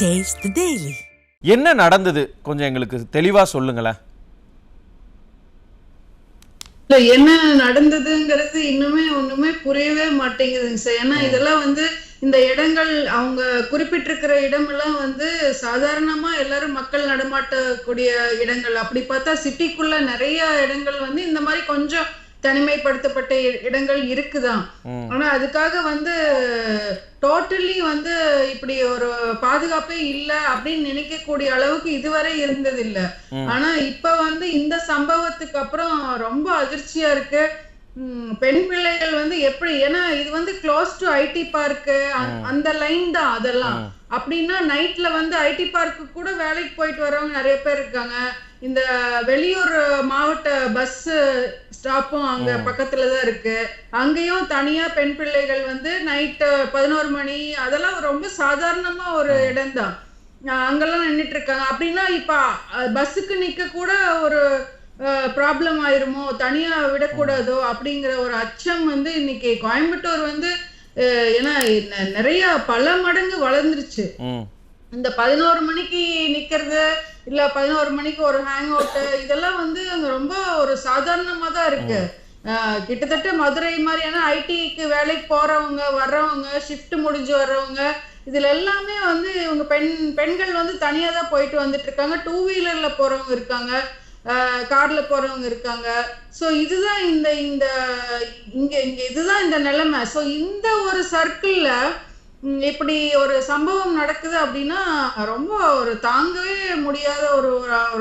The Daily. என்ன நடந்தது? கொஞ்சம் எங்களுக்கு தெளிவா சொல்லுங்களேன். இல்ல என்ன நடந்ததுங்கிறது இன்னுமே ஒண்ணுமே புரியவே மாட்டேங்குதுங்க சார். ஏன்னா இதெல்லாம் வந்து இந்த இடங்கள் அவங்க குறிப்பிட்டிருக்கிற இடமெல்லாம் வந்து சாதாரணமா எல்லாரும் மக்கள் நடமாட்டக்கூடிய இடங்கள். அப்படி பார்த்தா சிட்டிக்குள்ள நிறைய இடங்கள் வந்து இந்த மாதிரி கொஞ்சம் தனிமைப்படுத்தப்பட்ட இடங்கள் இருக்குதான். ஆனா அதுக்காக வந்து டோட்டலி வந்து இப்படி ஒரு பாதுகாப்பே இல்ல அப்படின்னு நினைக்கக்கூடிய அளவுக்கு இதுவரை இருந்தது இல்ல. ஆனா இப்ப வந்து இந்த சம்பவத்துக்கு அப்புறம் ரொம்ப அதிர்ச்சியா இருக்கு. பெண் பிள்ளைகள் வந்து எப்படி ஏன்னா இது வந்து க்ளோஸ் டு ஐடி பார்க்கு அந்த லைன் தான் அதெல்லாம். அப்படின்னா நைட்ல வந்து ஐடி பார்க்கு கூட வேலைக்கு போயிட்டு வரவங்க நிறைய பேர் இருக்காங்க. இந்த வெளியூர் மாவட்ட பஸ் ஸ்டாப்பும் அங்க பக்கத்துல தான் இருக்கு. அங்கேயும் தனியா பெண் பிள்ளைகள் வந்து நைட்டு பதினோரு மணி அதெல்லாம் ரொம்ப சாதாரணமா ஒரு இடம்தான். அங்கெல்லாம் நின்னுட்டு இருக்காங்க. அப்படின்னா இப்ப பஸ்ஸுக்கு நிக்க கூட ஒரு ப்ராப்ளம் ஆயிருமோ? தனியா விடக்கூடாதோ? அப்படிங்கிற ஒரு அச்சம் வந்து இன்னைக்கு கோயம்புத்தூர் வந்து ஏன்னா நிறைய பல மடங்கு வளர்ந்துருச்சு. இந்த பதினோரு மணிக்கு நிக்கிறது இல்ல பதினோரு மணிக்கு ஒரு ஹேங் அவுட் இதெல்லாம் வந்து ரொம்ப ஒரு சாதாரணமா தான் இருக்கு கிட்டத்தட்ட மதுரை மாதிரியான ஐடிக்கு வேலைக்கு போறவங்க வர்றவங்க ஷிஃப்ட் முடிஞ்சு வர்றவங்க இதுல எல்லாமே வந்து இவங்க பெண் பெண்கள் வந்து தனியா தான் போயிட்டு வந்துட்டு இருக்காங்க. டூ வீலர்ல போறவங்க இருக்காங்க. கார்ல போறவங்க இருக்காங்க. சோ இதுதான் இந்த இந்த இங்க இங்க இதுதான் இந்த நிலைமை. சோ இந்த ஒரு சர்க்கிள்ல இப்படி ஒரு சம்பவம் நடக்குது அப்படின்னா ரொம்ப ஒரு தாங்கவே முடியாத ஒரு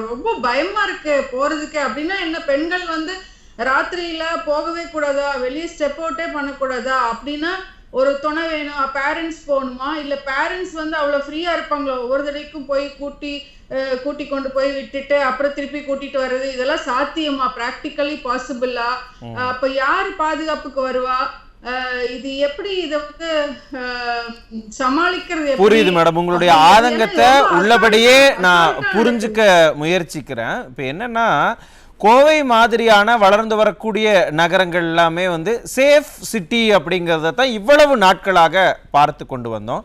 ரொம்ப பயமா இருக்கு போறதுக்கு. அப்படின்னா என்ன பெண்கள் வந்து ராத்திரியில போகவே கூடாதா? வெளியே ஸ்டெப் அவுட்டே பண்ணக்கூடாதா? அப்படின்னா ஒரு துணை வேணும். பேரண்ட்ஸ் போகணுமா? இல்ல பேரண்ட்ஸ் வந்து அவ்வளவு ஃப்ரீயா இருப்பாங்களோ? ஒவ்வொரு தடவைக்கும் போய் கூட்டி கூட்டி கொண்டு போய் விட்டுட்டு அப்புறம் திருப்பி கூட்டிட்டு வர்றது இதெல்லாம் சாத்தியமா? ப்ராக்டிக்கலி பாசிபிளா அப்ப யார் பாதுகாப்புக்கு வருவா? இது எப்படி இத வந்து சமாளிக்கிறது? புரியுது மேடம். உங்களுடைய ஆதங்கத்தை உள்ளபடியே நான் புரிஞ்சுக்க முயற்சிக்கிறேன். இப்போ என்னன்னா கோவை மாதிரியான வளர்ந்து வரக்கூடிய நகரங்கள் எல்லாமே வந்து சேஃப் சிட்டி அப்படிங்கிறத தான் இவ்வளவு நாட்களாக பார்த்து கொண்டு வந்தோம்.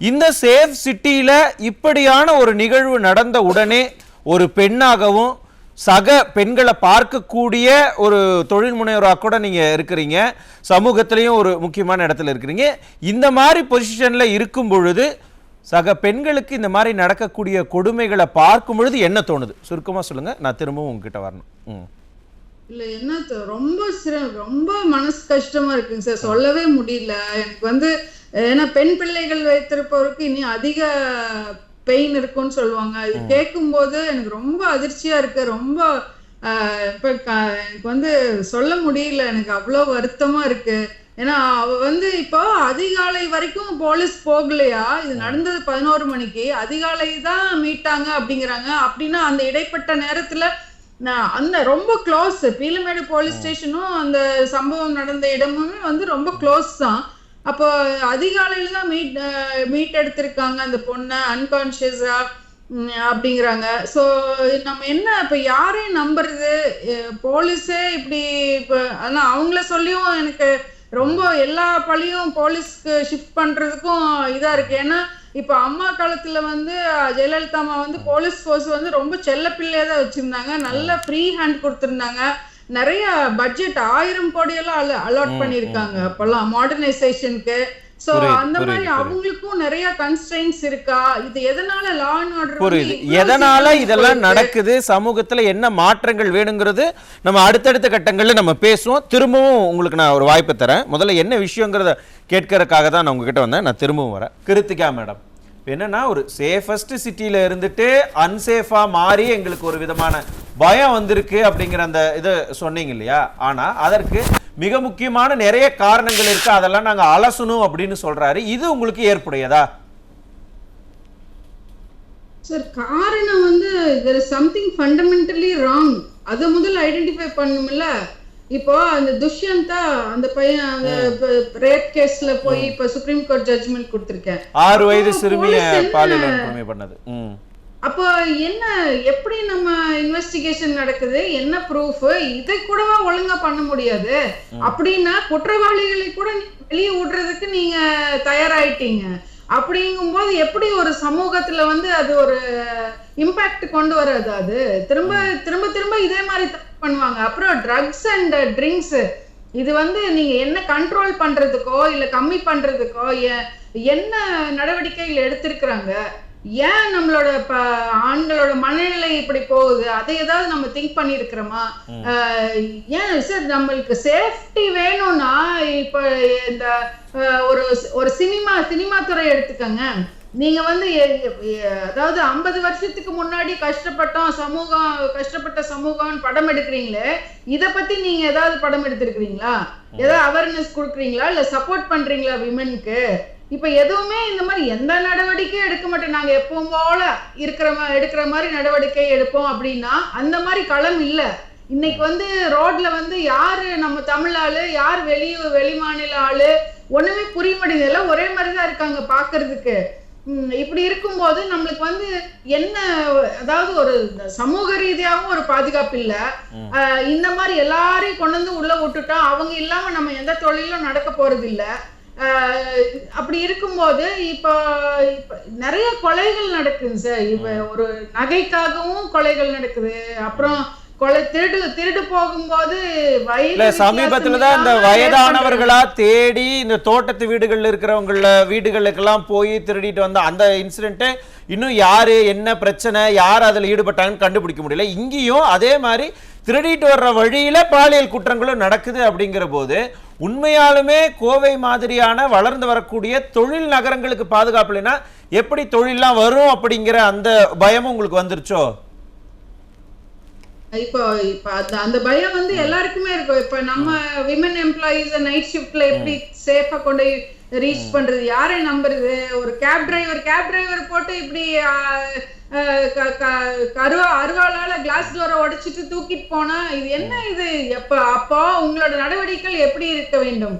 இந்த சேஃப் சிட்டியில இப்படியான ஒரு நிகழ்வு நடந்த உடனே ஒரு பெண்ணாகவும் சக பெண்களை பார்க்கக்கூடிய ஒரு தொழில் முனைவராக கூட நீங்க இருக்கிறீங்க. சமூகத்திலையும் ஒரு முக்கியமான இடத்துல இருக்கிறீங்க. இந்த மாதிரி பொசிஷன்ல இருக்கும் பொழுது சக பெண்களுக்கு இந்த மாதிரி நடக்கக்கூடிய கொடுமைகளை பார்க்கும் பொழுது என்ன தோணுது? சுருக்கமா சொல்லுங்க. நான் திரும்பவும் உங்ககிட்ட வரணும். ம். இல்ல என்ன ரொம்ப சிர ரொம்ப மனசு கஷ்டமா இருக்குங்க சார். சொல்லவே முடியல. எனக்கு வந்து ஏன்னா பெண் பிள்ளைகள் வைத்திருப்பவருக்கு இனி அதிக பெயின் இருக்கும்னு சொல்லுவாங்க. இது கேட்கும்போது எனக்கு ரொம்ப அதிர்ச்சியா இருக்கு. ரொம்ப இப்ப எனக்கு வந்து சொல்ல முடியல. எனக்கு அவ்வளோ வருத்தமா இருக்கு. ஏன்னா அவ வந்து இப்போ அதிகாலை வரைக்கும் போலீஸ் போகலையா? இது நடந்தது பதினோரு மணிக்கு. அதிகாலை தான் மீட்டாங்க அப்படிங்கிறாங்க. அப்படின்னா அந்த இடைப்பட்ட நேரத்துல நான் அந்த ரொம்ப க்ளோஸ் பீலமேடு போலீஸ் ஸ்டேஷனும் அந்த சம்பவம் நடந்த இடமுமே வந்து ரொம்ப க்ளோஸ் தான். அப்போ அதிகாலையில தான் மீட் மீட் எடுத்திருக்காங்க அந்த பொண்ணை அன்கான்ஷியஸா அப்படிங்கிறாங்க. ஸோ நம்ம என்ன இப்போ யாரையும் நம்புறது? போலீஸே இப்படி இப்போ ஆனால் அவங்கள சொல்லியும் எனக்கு ரொம்ப எல்லா பழியும் போலீஸ்க்கு ஷிஃப்ட் பண்றதுக்கும் இதா இருக்கு. ஏன்னா இப்ப அம்மா காலத்துல வந்து ஜெயலலிதா அம்மா வந்து போலீஸ் ஃபோர்ஸ் வந்து ரொம்ப செல்ல பிள்ளையா தான் வச்சிருந்தாங்க. நல்ல ஃப்ரீ ஹேண்ட் கொடுத்திருந்தாங்க. நிறைய பட்ஜெட் ஆயிரம் கோடியெல்லாம் அலாட் பண்ணிருக்காங்க அப்பெல்லாம் மாடர்னைசேஷனுக்கு சோ அந்த மாதிரி. அவங்களுக்கும் நிறைய கன்ஸ்ட்ரெயின்ஸ் இருக்கா? இது எதனால லா அண்ட் ஆர்டர் புரியுது. எதனால இதெல்லாம் நடக்குது? சமூகத்துல என்ன மாற்றங்கள் வேணுங்கிறது நம்ம அடுத்தடுத்த கட்டங்கள்ல நம்ம பேசுவோம். திரும்பவும் உங்களுக்கு நான் ஒரு வாய்ப்பு தரேன். முதல்ல என்ன விஷயங்கிறத கேட்கறதுக்காக தான் நான் உங்ககிட்ட வந்தேன். நான் திரும்பவும் வரேன். கிருத்திகா மேடம். என்னன்னா ஒரு சேஃபஸ்ட் சிட்டியில இருந்துட்டு அன்சேஃபா மாறி எங்களுக்கு ஒரு விதமான பயம் வந்திருக்கு அப்படிங்கிற அந்த இது சொன்னீங்க இல்லையா? ஆனா அதற்கு மிக முக்கியமான நிறைய காரணங்கள் இருக்கு. அதெல்லாம் நாங்க அலசணும் அப்படின்னு சொல்றாரு. இது உங்களுக்கு ஏற்புடையதா? சார் காரணம் வந்து சம்திங் ஃபண்டமெண்டலி ராங் அதை முதல்ல ஐடென்டிஃபை பண்ணுமில்ல இப்போ அந்த துஷ்யந்தா அந்த பையன் அந்த ரேப் கேஸ்ல போய் இப்ப சுப்ரீம் கோர்ட் ஜட்ஜ்மெண்ட் கொடுத்திருக்கேன். ஆறு வயது அப்போ சிறுமிய பாலியல் பண்ணது. அப்போ என்ன எப்படி நம்ம இன்வெஸ்டிகேஷன் நடக்குது? என்ன ப்ரூஃப் இதை கூடவா ஒழுங்கா பண்ண முடியாது? அப்படின்னா குற்றவாளிகளை கூட வெளியே விடுறதுக்கு நீங்க தயாராயிட்டீங்க. அப்படிங்கும்போது எப்படி ஒரு சமூகத்துல வந்து அது ஒரு இம்பாக்ட் கொண்டு வராது அது? திரும்ப திரும்ப திரும்ப இதே மாதிரி பண்ணுவாங்க. அப்புறம் ட்ரக்ஸ் அண்ட் ட்ரிங்க்ஸ் இது வந்து நீங்க என்ன கண்ட்ரோல் பண்றதுக்கோ இல்ல கம்மி பண்றதுக்கோ என்ன நடவடிக்கைகள் எடுத்திருக்கிறாங்க? ஏன் நம்மளோட ப ஆண்களோட மனநிலை இப்படி போகுது? அதை ஏதாவது நம்ம திங்க் பண்ணியிருக்கிறோமா? ஆஹ் ஏன் சார் நம்மளுக்கு சேஃப்டி வேணும்னா இப்ப இந்த ஒரு ஒரு சினிமா சினிமா துறை எடுத்துக்கங்க. நீங்க வந்து அதாவது ஐம்பது வருஷத்துக்கு முன்னாடி கஷ்டப்பட்டோம் சமூகம் கஷ்டப்பட்ட சமூகம்னு படம் எடுக்கிறீங்களே இத பத்தி நீங்க ஏதாவது படம் எடுத்திருக்கிறீங்களா? ஏதாவது அவேர்னஸ் கொடுக்குறீங்களா? இல்ல சப்போர்ட் பண்றீங்களா விமனுக்கு இப்ப எதுவுமே இந்த மாதிரி எந்த நடவடிக்கையும் எடுக்க மாட்டோம். நாங்க எப்பவும் போல இருக்கிற எடுக்கிற மாதிரி நடவடிக்கை எடுப்போம் அப்படின்னா அந்த மாதிரி களம் இல்ல. இன்னைக்கு வந்து ரோட்ல வந்து யாரு நம்ம தமிழ் ஆளு யார் வெளி வெளி மாநில ஆளு ஒண்ணுமே புரிய மாட்டேங்குது. எல்லாம் ஒரே மாதிரி தான் இருக்காங்க பாக்குறதுக்கு. இப்படி இருக்கும்போது நம்மளுக்கு வந்து என்ன அதாவது ஒரு சமூக ரீதியாகவும் ஒரு பாதுகாப்பு இல்ல. இந்த மாதிரி எல்லாரையும் கொண்டு வந்து உள்ள விட்டுட்டா அவங்க இல்லாம நம்ம எந்த தொழிலும் நடக்க போறது இல்ல அப்படி இருக்கும்போது இப்போ நிறைய கொலைகள் நடக்குது சார். இப்ப ஒரு நகைக்காகவும் கொலைகள் நடக்குது. அப்புறம் கொலை திருடு திருடு போகும்போது வயது இல்ல சமீபத்துல தான் இந்த வயதானவர்களா தேடி இந்த தோட்டத்து வீடுகள்ல இருக்கிறவங்கள வீடுகளுக்கெல்லாம் போய் திருடிட்டு வந்த அந்த இன்சிடென்ட் இன்னும் யாரு என்ன பிரச்சனை யார் அதுல ஈடுபட்டாங்கன்னு கண்டுபிடிக்க முடியல. இங்கேயும் அதே மாதிரி திருடிட்டு வர்ற வழியில பாலியல் குற்றங்களும் நடக்குது அப்படிங்கிற போது உண்மையாலுமே கோவை மாதிரியான வளர்ந்து வரக்கூடிய தொழில் நகரங்களுக்கு பாதுகாப்பு இல்லைன்னா எப்படி தொழில்லாம் வரும் அப்படிங்கிற அந்த பயமும் உங்களுக்கு வந்துருச்சோ? இப்போ இப்ப அந்த அந்த பயம் வந்து எல்லாருக்குமே இருக்கும். இப்ப நம்ம விமன் எம்ப்ளாயீஸ் நைட் ஷிஃப்ட்ல எப்படி சேஃபா கொண்டு ரீச் பண்றது. யாரை நம்புறது? ஒரு கேப் டிரைவர் கேப் டிரைவர் போட்டு இப்படி கருவா அருவாளால கிளாஸ் டோரை உடைச்சிட்டு தூக்கிட்டு போனா இது என்ன இது? எப்ப அப்போ உங்களோட நடவடிக்கைகள் எப்படி இருக்க வேண்டும்?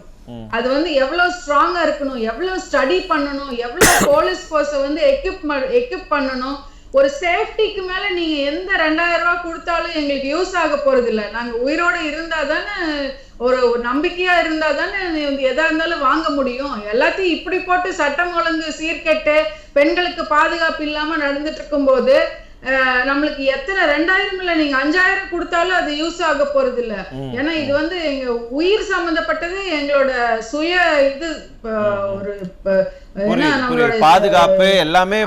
அது வந்து எவ்வளவு ஸ்ட்ராங்கா இருக்கணும்? எவ்வளவு ஸ்டடி பண்ணணும்? எவ்வளவு போலீஸ் ஃபோர்ஸை வந்து எக்யூப் எக்யூப் பண்ணணும்? ஒரு சேஃப்டிக்கு மேல நீங்க எந்த ரெண்டாயிரம் ரூபாய் கொடுத்தாலும் எங்களுக்கு யூஸ் ஆக போறது இல்ல. நாங்க உயிரோட இருந்தா தானே ஒரு ஒரு நம்பிக்கையா இருந்தா தானே எதா இருந்தாலும் வாங்க முடியும். எல்லாத்தையும் இப்படி போட்டு சட்டம் ஒழுங்கு சீர்கெட்டு பெண்களுக்கு பாதுகாப்பு இல்லாம நடந்துட்டு இருக்கும்போது அஹ், நம்மளுக்கு எத்தனை ரெண்டாயிரம் இல்ல நீங்க அஞ்சாயிரம் கொடுத்தாலும் அது யூஸ் ஆக போறது இல்ல. ஏன்னா இது வந்து எங்க உயிர் சம்பந்தப்பட்டது எங்களோட சுய இது ஒரு பாதுகாப்பு எல்லாமே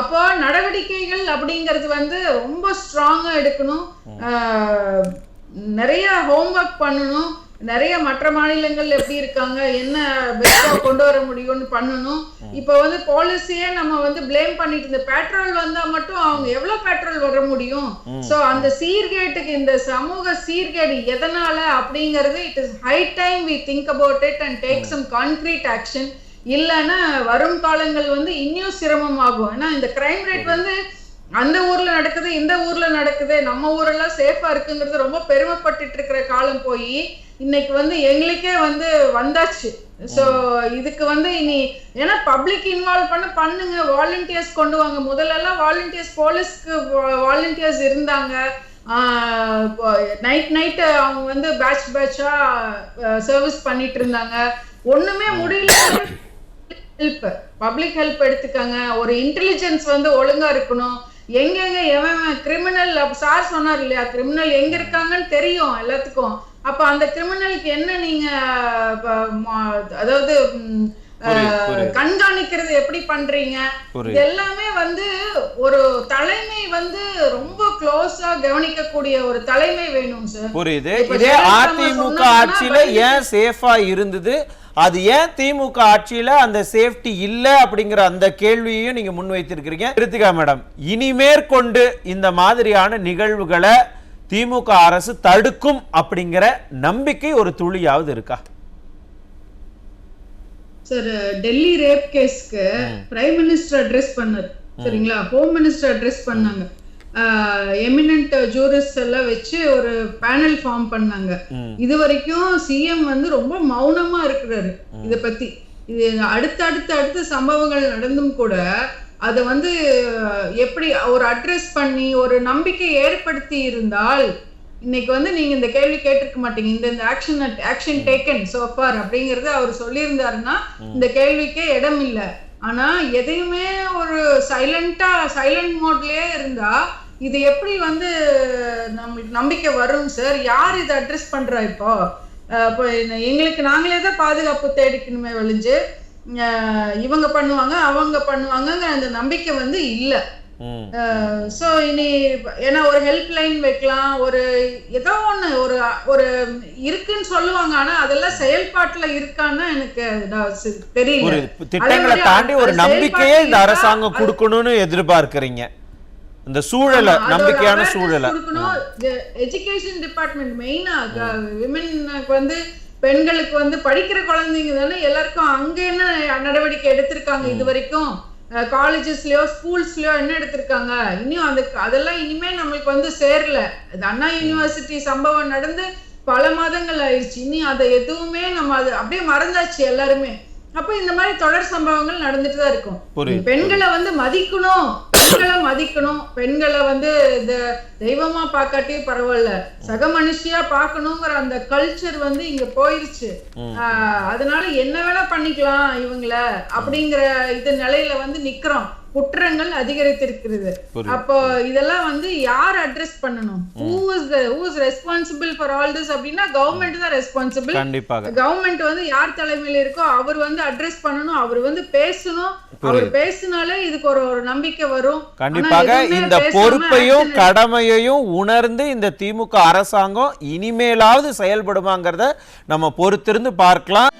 அப்போ நடவடிக்கைகள் அப்படிங்கிறது வந்து ரொம்ப ஸ்ட்ராங்கா எடுக்கணும். நிறைய ஹோம்ஒர்க் பண்ணணும். நிறைய மற்ற மாநிலங்கள் எப்படி இருக்காங்க என்ன பெஸ்டா கொண்டு வர முடியும்னு பண்ணணும். இப்போ வந்து பாலிசியே நம்ம வந்து ப்ளேம் பண்ணிட்டு இந்த பெட்ரோல் வந்தா மட்டும் அவங்க எவ்வளவு பெட்ரோல் வர முடியும்? சோ அந்த சீர்கேட்டுக்கு இந்த சமூக சீர்கேடு எதனால அப்படிங்கிறது it is high time we think about it and take some concrete action இல்லைன்னா வரும் காலங்கள் வந்து இன்னும் சிரமமாகும். ஏன்னா இந்த கிரைம் ரேட் வந்து அந்த ஊர்ல நடக்குது இந்த ஊர்ல நடக்குது. நம்ம ஊரெல்லாம் சேஃபா இருக்குங்கிறது ரொம்ப பெருமைப்பட்டுட்டு இருக்கிற காலம் போய் இன்னைக்கு வந்து எங்களுக்கே வந்து வந்தாச்சு. சோ இதுக்கு வந்து இனி ஏன்னா பப்ளிக் இன்வால்வ் பண்ண பண்ணுங்க. வாலண்டியர்ஸ் கொண்டு வாங்க. முதல்ல எல்லாம் வாலண்டியர்ஸ் போலீஸ்க்கு வாலண்டியர்ஸ் இருந்தாங்க. நைட் நைட் அவங்க வந்து பேட்ச் பேட்சா சர்வீஸ் பண்ணிட்டு இருந்தாங்க. ஒண்ணுமே முடியல. ஹெல்ப் பப்ளிக் ஹெல்ப் எடுத்துக்கங்க. ஒரு இன்டெலிஜென்ஸ் வந்து ஒழுங்கா இருக்கணும். எங்கெங்க எவன் கிரிமினல் சார் சொன்னார் இல்லையா கிரிமினல் எங்க இருக்காங்கன்னு தெரியும் எல்லாத்துக்கும். அப்ப அந்த கிரிமினலுக்கு என்ன நீங்க அதாவது. கண்காணிக்கிறது எப்படி பண்றீங்க. இது எல்லாமே வந்து ஒரு தலைமை வந்து ரொம்ப க்ளோஸா கவனிக்கக்கூடிய ஒரு தலைமை வேணும் சார் புரியுது. இதே அதிமுக ஆட்சியில ஏன் சேஃபா இருந்தது? அது ஏன் திமுக ஆட்சியில அந்த சேஃப்டி இல்ல அப்படிங்கிற அந்த கேள்வியையும் நீங்க முன்வைத்திருக்கிறீங்க. கிருத்திகா மேடம் இனிமேற்கொண்டு இந்த மாதிரியான நிகழ்வுகளை திமுக அரசு தடுக்கும் அப்படிங்கிற நம்பிக்கை ஒரு துளியாவது இருக்கா? சார் டெல்லி ரேப் கேஸ்க்கு பிரைம் மினிஸ்டர் அட்ரஸ் பண்ணார். சரிங்களா? ஹோம் மினிஸ்டர் அட்ரஸ் பண்ணாங்க. எமினன்ட் ஜூரிஸ் எல்லாம் வச்சு ஒரு பேனல் ஃபார்ம் பண்ணாங்க. இது வரைக்கும் சிஎம் வந்து ரொம்ப மௌனமா இருக்கிறாரு. இத பத்தி. இது அடுத்த அடுத்த அடுத்த சம்பவங்கள் நடந்தும் கூட அதை வந்து எப்படி ஒரு அட்ரஸ் பண்ணி ஒரு நம்பிக்கை ஏற்படுத்தி இருந்தால் இன்னைக்கு வந்து நீங்க இந்த கேள்வி கேட்டிருக்க மாட்டீங்க. இந்த இந்த ஆக்ஷன் ஆக்ஷன் டேக்கன் சோஃபார் அப்படிங்கறது அவர் சொல்லியிருந்தாருன்னா இந்த கேள்விக்கே இடம் இல்ல ஆனா எதையுமே ஒரு சைலண்டா சைலண்ட் மோட்லயே இருந்தா இது எப்படி வந்து நம்மளுக்கு நம்பிக்கை வரும் சார்? யார் இதை அட்ரஸ் பண்றா இப்போ? இப்போ எங்களுக்கு நாங்களே தான் பாதுகாப்பு தேடிக்கணுமே ஒழிஞ்சு இவங்க பண்ணுவாங்க அவங்க பண்ணுவாங்கங்கிற அந்த நம்பிக்கை வந்து இல்லை. ஸோ இனி ஏன்னா ஒரு ஹெல்ப் லைன் வைக்கலாம் ஒரு ஏதோ ஒண்ணு ஒரு ஒரு இருக்குன்னு சொல்லுவாங்க ஆனா அதெல்லாம் செயல்பாட்டுல இருக்கான்னு எனக்கு தெரியல. திட்டங்களை தாண்டி ஒரு நம்பிக்கையே இந்த அரசாங்கம் கொடுக்கணும்னு எதிர்பார்க்கறீங்க. இந்த சூழலை நம்பிக்கையான சூழலை. எஜுகேஷன் டிபார்ட்மெண்ட் மெயினா விமனுக்கு வந்து பெண்களுக்கு வந்து படிக்கிற குழந்தைங்க தானே எல்லாருக்கும் அங்க என்ன நடவடிக்கை எடுத்திருக்காங்க இது வரைக்கும் காலேஜஸ்லயோ ஸ்கூல்ஸ்லயோ என்ன எடுத்திருக்காங்க? இன்னும் அந்த அதெல்லாம் இனிமே நம்மளுக்கு வந்து சேரல. அது அண்ணா யூனிவர்சிட்டி சம்பவம் நடந்து பல மாதங்கள் ஆயிடுச்சு. இனி அதை எதுவுமே நம்ம அது அப்படியே மறந்தாச்சு எல்லாருமே. அப்ப இந்த மாதிரி தொடர் சம்பவங்கள் நடந்துட்டு தான் இருக்கும் பெண்களை வந்து மதிக்கணும். பெண்களை மதிக்கணும். பெண்களை வந்து இந்த தெய்வமா பார்க்காட்டியும் பரவாயில்ல. சக மனுஷியா பார்க்கணுங்கிற அந்த கல்ச்சர் வந்து இங்க போயிருச்சு. ஆஹ் அதனால என்ன வேணா பண்ணிக்கலாம் இவங்கள அப்படிங்கிற இது நிலையில வந்து நிக்கிறோம். குற்றங்கள் அதிகரித்திருக்கிறது. அப்போ இதெல்லாம் வந்து யார் அட்ரஸ் பண்ணணும்? Who is the who is responsible for all this அப்படின்னா கவர்மெண்ட் தான் ரெஸ்பான்சிபிள் கவர்மெண்ட் வந்து யார் தலைமையில இருக்கோ அவர் வந்து அட்ரஸ் பண்ணணும். அவர் வந்து பேசணும். அவர் பேசினாலே இதுக்கு ஒரு ஒரு நம்பிக்கை வரும். கண்டிப்பாக இந்த பொறுப்பையும் கடமையையும் உணர்ந்து இந்த திமுக அரசாங்கம் இனிமேலாவது செயல்படுமாங்கிறத நம்ம பொறுத்திருந்து பார்க்கலாம்.